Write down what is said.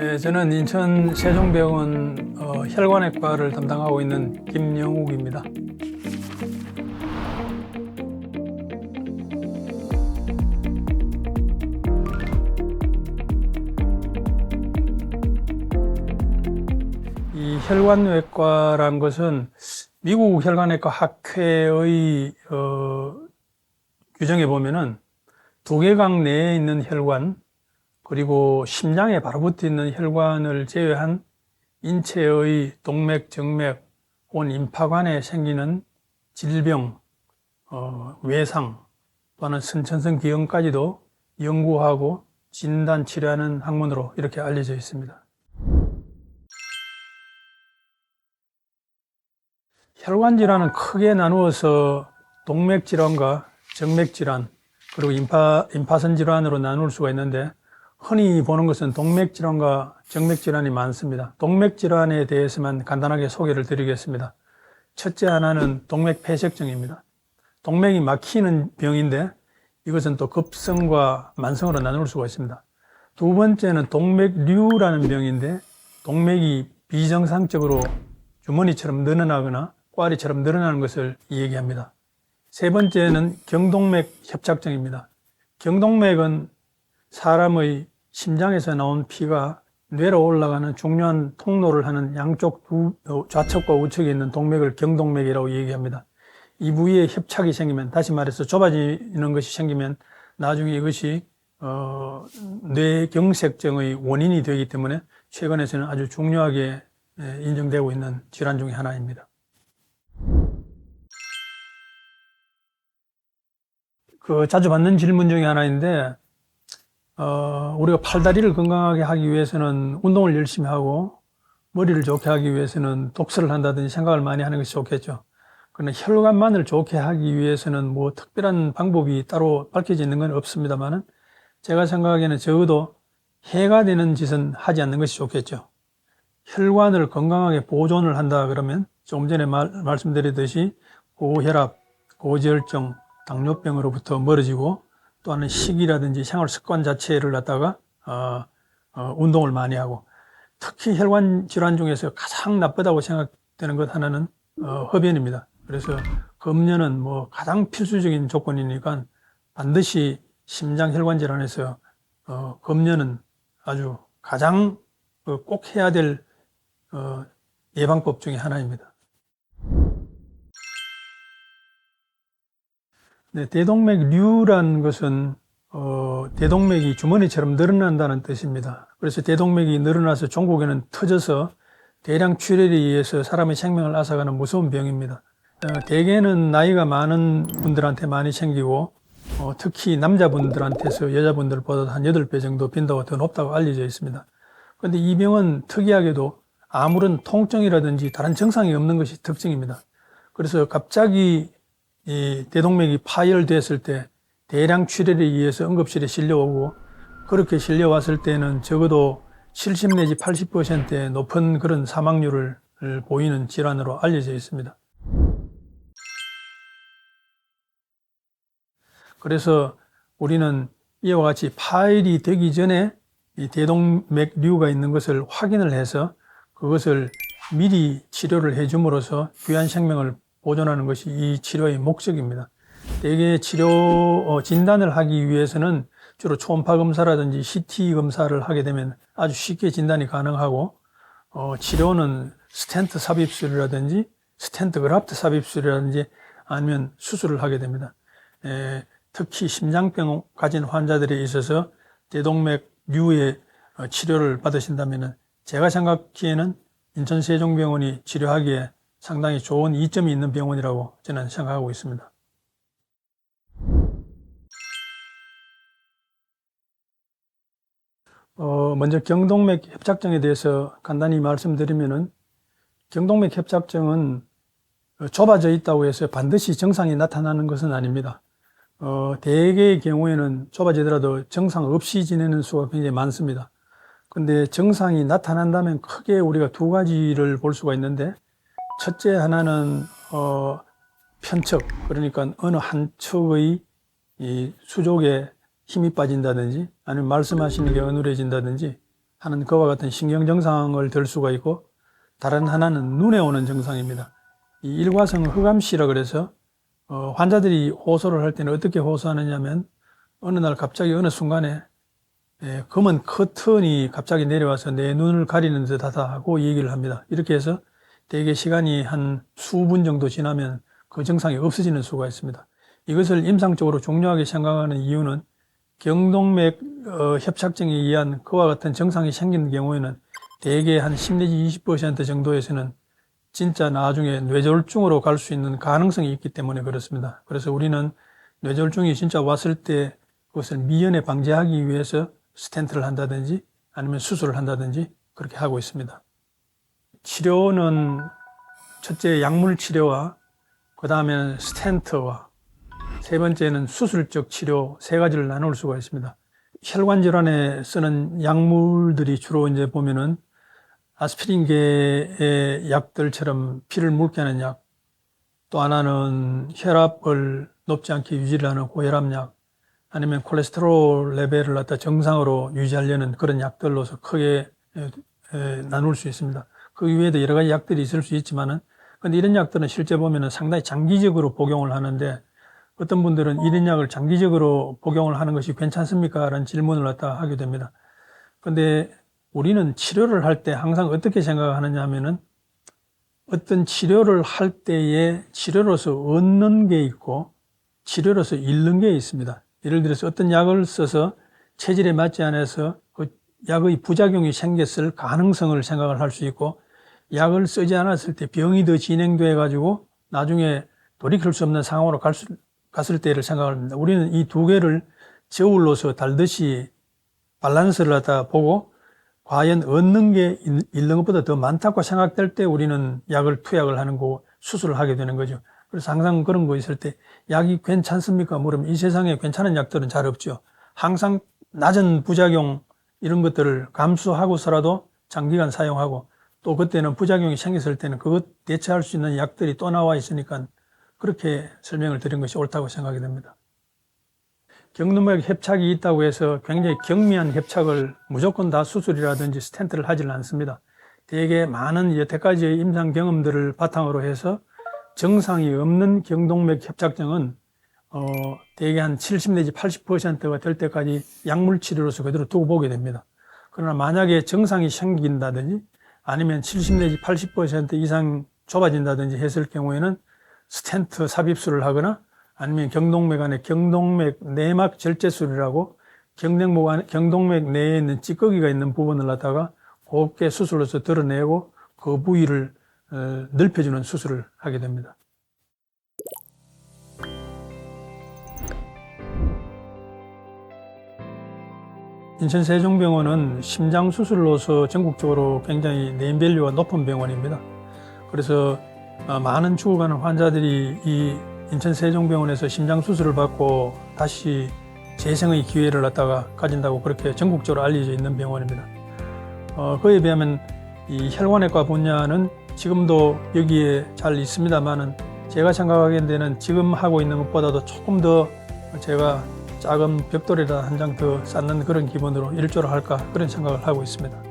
네, 저는 인천 세종병원 어, 혈관외과를 담당하고 있는 김영욱입니다. 이 혈관외과란 것은 미국 혈관외과 학회의 어, 규정에 보면은 두개강 내에 있는 혈관 그리고 심장에 바로 붙어 있는 혈관을 제외한 인체의 동맥, 정맥, 혹은 임파관에 생기는 질병, 어, 외상, 또는 선천성 기형까지도 연구하고 진단 치료하는 학문으로 이렇게 알려져 있습니다. 혈관 질환은 크게 나누어서 동맥 질환과 정맥 질환, 그리고 임파, 임파선 질환으로 나눌 수가 있는데 흔히 보는 것은 동맥 질환과 정맥 질환이 많습니다. 동맥 질환에 대해서만 간단하게 소개를 드리겠습니다. 첫째 하나는 동맥 폐색증입니다. 동맥이 막히는 병인데 이것은 또 급성과 만성으로 나눌 수가 있습니다. 두 번째는 동맥류라는 병인데 동맥이 비정상적으로 주머니처럼 늘어나거나 꽈리처럼 늘어나는 것을 얘기합니다. 세 번째는 경동맥 협착증입니다. 경동맥은 사람의 심장에서 나온 피가 뇌로 올라가는 중요한 통로를 하는 양쪽 두, 어, 좌측과 우측에 있는 동맥을 경동맥이라고 얘기합니다. 이 부위에 협착이 생기면, 다시 말해서 좁아지는 것이 생기면 나중에 이것이 어, 뇌경색증의 원인이 되기 때문에 최근에서는 아주 중요하게 예, 인정되고 있는 질환 중의 하나입니다. 그 자주 받는 질문 중에 하나인데 어, 우리가 팔다리를 건강하게 하기 위해서는 운동을 열심히 하고 머리를 좋게 하기 위해서는 독서를 한다든지 생각을 많이 하는 것이 좋겠죠. 그러나 혈관만을 좋게 하기 위해서는 뭐 특별한 방법이 따로 밝혀져 있는 건 없습니다만은 제가 생각하기에는 적어도 해가 되는 짓은 하지 않는 것이 좋겠죠. 혈관을 건강하게 보존을 한다 그러면 조금 전에 말, 말씀드렸듯이 고혈압, 고지혈증, 당뇨병으로부터 멀어지고 또 하나는 식이라든지 생활 습관 자체를 갖다가 어, 어, 운동을 많이 하고 특히 혈관 질환 중에서 가장 나쁘다고 생각되는 것 하나는 어, 흡연입니다. 그래서 금연은 뭐 가장 필수적인 조건이니까 반드시 심장 혈관 질환에서 어, 금연은 아주 가장 어, 꼭 해야 될 어, 예방법 중에 하나입니다. 네, 대동맥류란 것은 어, 대동맥이 주머니처럼 늘어난다는 뜻입니다. 그래서 대동맥이 늘어나서 종국에는 터져서 대량 출혈에 의해서 사람의 생명을 앗아가는 무서운 병입니다. 어, 대개는 나이가 많은 분들한테 많이 생기고 어, 특히 남자분들한테서 여자분들보다 한 8배 정도 빈도가 더 높다고 알려져 있습니다. 그런데 이 병은 특이하게도 아무런 통증이라든지 다른 증상이 없는 것이 특징입니다. 그래서 갑자기 이 대동맥이 파열됐을 때 대량 출혈에 의해서 응급실에 실려오고 그렇게 실려왔을 때는 적어도 70 내지 80%의 높은 그런 사망률을 보이는 질환으로 알려져 있습니다. 그래서 우리는 이와 같이 파열이 되기 전에 이 대동맥류가 있는 것을 확인을 해서 그것을 미리 치료를 해줌으로써 귀한 생명을 보존하는 것이 이 치료의 목적입니다. 대개 치료 어, 진단을 하기 위해서는 주로 초음파 검사라든지 CT 검사를 하게 되면 아주 쉽게 진단이 가능하고 어, 치료는 스텐트 삽입술이라든지 스텐트 그라프트 삽입술이라든지 아니면 수술을 하게 됩니다. 에, 특히 심장병 가진 환자들에 있어서 대동맥 류의 어, 치료를 받으신다면 제가 생각하기에는 인천 세종병원이 치료하기에 상당히 좋은 이점이 있는 병원이라고 저는 생각하고 있습니다. 어, 먼저 경동맥 협착증에 대해서 간단히 말씀드리면은 경동맥 협착증은 좁아져 있다고 해서 반드시 정상이 나타나는 것은 아닙니다. 어, 대개의 경우에는 좁아지더라도 정상 없이 지내는 수가 굉장히 많습니다. 근데 정상이 나타난다면 크게 우리가 두 가지를 볼 수가 있는데 첫째 하나는 어, 편측 그러니까 어느 한 척의 이 수족에 힘이 빠진다든지 아니면 말씀하시는 게 어눌해진다든지 하는 그와 같은 신경 증상을 들 수가 있고 다른 하나는 눈에 오는 증상입니다. 이 일과성 흑암시라 그래서 어, 환자들이 호소를 할 때는 어떻게 호소하느냐면 어느 날 갑자기 어느 순간에 예, 검은 커튼이 갑자기 내려와서 내 눈을 가리는 듯하다 하고 얘기를 합니다. 이렇게 해서 대개 시간이 한 수분 정도 지나면 그 증상이 없어지는 수가 있습니다. 이것을 임상적으로 중요하게 생각하는 이유는 경동맥 어, 협착증에 의한 그와 같은 증상이 생긴 경우에는 대개 한 10 내지 20% 정도에서는 진짜 나중에 뇌졸중으로 갈 수 있는 가능성이 있기 때문에 그렇습니다. 그래서 우리는 뇌졸중이 진짜 왔을 때 그것을 미연에 방지하기 위해서 스텐트를 한다든지 아니면 수술을 한다든지 그렇게 하고 있습니다. 치료는 첫째 약물 치료와 그 다음에는 스텐트와 세 번째는 수술적 치료 세 가지를 나눌 수가 있습니다. 혈관 질환에 쓰는 약물들이 주로 이제 보면은 아스피린계의 약들처럼 피를 묽게 하는 약, 또 하나는 혈압을 높지 않게 유지를 하는 고혈압약, 아니면 콜레스테롤 레벨을 갖다 정상으로 유지하려는 그런 약들로서 크게 나눌 수 있습니다. 그 외에도 여러 가지 약들이 있을 수 있지만은, 근데 이런 약들은 실제 보면은 상당히 장기적으로 복용을 하는데, 어떤 분들은 이런 약을 장기적으로 복용을 하는 것이 괜찮습니까? 라는 질문을 갖다 하게 됩니다. 근데 우리는 치료를 할 때 항상 어떻게 생각하느냐 하면은 어떤 치료를 할 때에 치료로서 얻는 게 있고 치료로서 잃는 게 있습니다. 예를 들어서 어떤 약을 써서 체질에 맞지 않아서 그 약의 부작용이 생겼을 가능성을 생각을 할 수 있고 약을 쓰지 않았을 때 병이 더 진행돼 가지고 나중에 돌이킬 수 없는 상황으로 갈 수, 갔을 때를 생각을 합니다. 우리는 이 두 개를 저울로서 달듯이 밸런스를 갖다 보고 과연 얻는 게 잃는 것보다 더 많다고 생각될 때 우리는 약을 투약을 하는 거고 수술을 하게 되는 거죠. 그래서 항상 그런 거 있을 때 약이 괜찮습니까? 물으면 이 세상에 괜찮은 약들은 잘 없죠. 항상 낮은 부작용 이런 것들을 감수하고서라도 장기간 사용하고 또 그때는 부작용이 생겼을 때는 그것 대체할 수 있는 약들이 또 나와 있으니까 그렇게 설명을 드린 것이 옳다고 생각이 됩니다. 경동맥 협착이 있다고 해서 굉장히 경미한 협착을 무조건 다 수술이라든지 스텐트를 하지는 않습니다. 대개 많은 여태까지의 임상 경험들을 바탕으로 해서 정상이 없는 경동맥 협착증은 어, 대개 한 70 내지 80%가 될 때까지 약물 치료로서 그대로 두고 보게 됩니다. 그러나 만약에 정상이 생긴다든지 아니면 70 내지 80% 이상 좁아진다든지 했을 경우에는 스텐트 삽입술을 하거나 아니면 경동맥 안에 경동맥 내막 절제술이라고 경동맥 안에 경동맥 내에 있는 찌꺼기가 있는 부분을 갖다가 곱게 수술로서 드러내고 그 부위를 어, 넓혀주는 수술을 하게 됩니다. 인천 세종병원은 심장 수술로서 전국적으로 굉장히 네임밸류가 높은 병원입니다. 그래서 어, 많은 죽어가는 환자들이 이 인천 세종병원에서 심장 수술을 받고 다시 재생의 기회를 갖다가 가진다고 그렇게 전국적으로 알려져 있는 병원입니다. 어, 그에 비하면 이 혈관외과 분야는 지금도 여기에 잘 있습니다만은 제가 생각하기에는 지금 하고 있는 것보다도 조금 더 제가 작은 벽돌이라 한 장 더 쌓는 그런 기분으로 일조를 할까 그런 생각을 하고 있습니다.